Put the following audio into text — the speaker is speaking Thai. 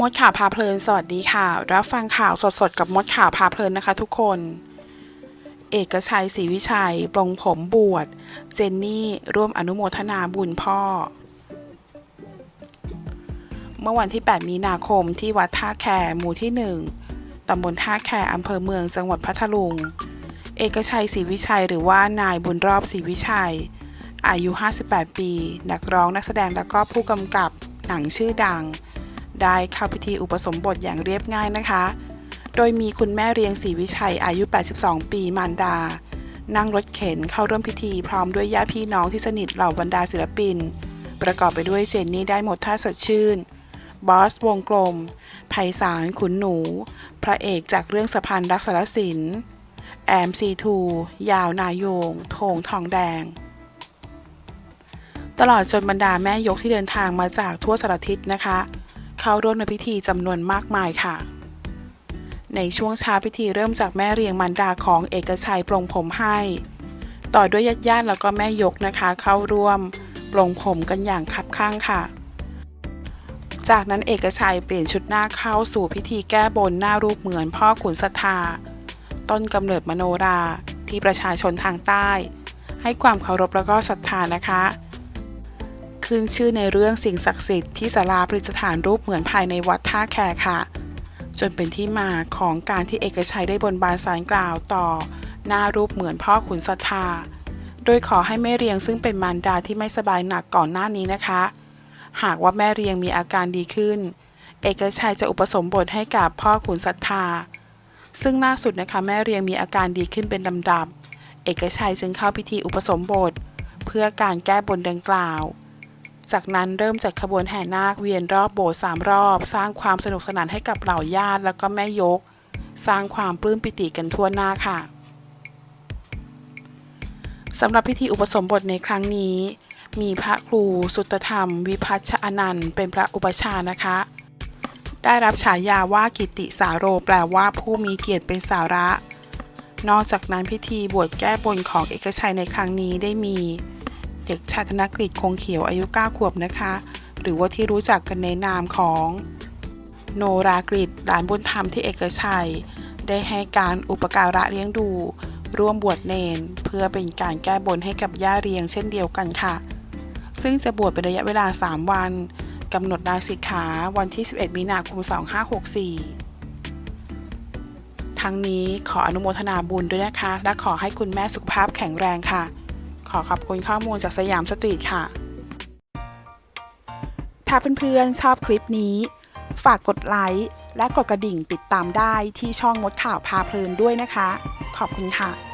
มดข่าวพาเพลิน สวัสดีค่ะ รับฟังข่าวสดๆ กับมดข่าวพาเพลินนะคะทุกคน เอกชัยศรีวิชัย ปลงผมบวช เจนนี่ร่วมอนุโมทนาบุญพ่อ เมื่อวันที่ 8 มีนาคมที่วัดท่าแคหมู่ที่ 1 ตำบลท่าแคอำเภอเมืองจังหวัดพัทลุง เอกชัยศรีวิชัยหรือว่านายบุญรอบศรีวิชัย อายุ 58 ปี นักร้องนักแสดงแล้วก็ผู้กำกับหนังชื่อดัง ได้เข้าพิธีอุปสมบทอย่างเรียบง่ายนะคะ โดยมีคุณแม่เรียงศรีวิชัยอายุ 82 ปีมารดา นั่งรถเข็นเข้าร่วมพิธีพร้อมด้วยญาติพี่น้องที่สนิทเหล่าบรรดาศิลปิน ประกอบไปด้วยเจนนี่ได้หมดท่าสดชื่น บอส วงกลม ไพศาล ขุนหนู พระเอกจากเรื่องสะพานรักสารสิน แอมซีทู ยาวนายงโถงทองแดงตลอดจนบรรดาแม่ยกที่เดินทางมาจากทั่วสารทิศนะคะ เข้าร่วมในพิธีจำนวนมากมายค่ะ ในช่วงเช้าพิธีเริ่มจากแม่เรียงมันดาของเอกชัยปลงผมให้ ต่อด้วยญาติญาติๆแล้วก็แม่ยกนะคะ เข้าร่วมปลงผมกันอย่างคับข้างค่ะ จากนั้นเอกชัยเปลี่ยนชุดหน้าเข้าสู่พิธีแก้บนหน้ารูปเหมือนพ่อขุนศรัทธา ต้นกำเนิดมโนราที่ประชาชนทางใต้ ให้ความเคารพแล้วก็ศรัทธานะคะ ขึ้นชื่อในเรื่องสิ่งศักดิ์สิทธิ์ที่ศาลาประดิษฐานรูปเหมือนภายในวัดท่าแคค่ะ จนเป็นที่มาของการที่เอกชัยได้บนบานสารกล่าวต่อ หน้ารูปเหมือนพ่อขุนศรัทธา โดยขอให้แม่เรียงซึ่งเป็นมารดาที่ไม่สบายหนักก่อนหน้านี้นะคะ หากว่าแม่เรียงมีอาการดีขึ้น เอกชัยจะอุปสมบทให้กับพ่อขุนศรัทธา ซึ่งล่าสุดนะคะแม่เรียงมีอาการดีขึ้นเป็นลำดับ เอกชัยจึงเข้าพิธีอุปสมบทเพื่อการแก้บนดังกล่าว จากนั้นเริ่มจัดขบวนแห่นาคเวียนรอบโบสถ์สามรอบ สร้างความสนุกสนานให้กับเหล่าญาติ แล้วก็แม่ยก สร้างความปลื้มปิติกันทั่วหน้าค่ะสำหรับพิธีอุปสมบทในครั้งนี้ มีพระครูสุตธรรม วิพัชอนันต์ เป็นพระอุปชานะคะ ได้รับฉายาว่ากิติสาโร แปลว่าผู้มีเกียรติเป็นสาระ นอกจากนั้นพิธีบวชแก้บนของเอกชัยในครั้งนี้ได้มี เด็กชาธนกฤษคงเขียวอายุ 9 ขวบนะคะ หรือว่าที่รู้จักกันในนามของโนรากฤษหลานบุญธรรมที่เอกชัย ได้ให้การอุปการะเลี้ยงดู ร่วมบวชเนน เพื่อเป็นการแก้บนให้กับย่าเรียงเช่นเดียวกันค่ะ ซึ่งจะบวชเป็นระยะเวลา 3 วันกำหนดลาสิกขาวันที่ 11 มีนาคม 2564ทั้งนี้ขออนุโมทนาบุญด้วยนะคะ และขอให้คุณแม่สุขภาพแข็งแรงค่ะ ขอขอบคุณข้อมูลจากสยามสตรีทค่ะ ถ้าเพื่อนๆชอบคลิปนี้ ฝากกดไลค์และกดกระดิ่งติดตามได้ที่ช่องมดข่าวพาเพลินด้วยนะคะ ขอบคุณค่ะ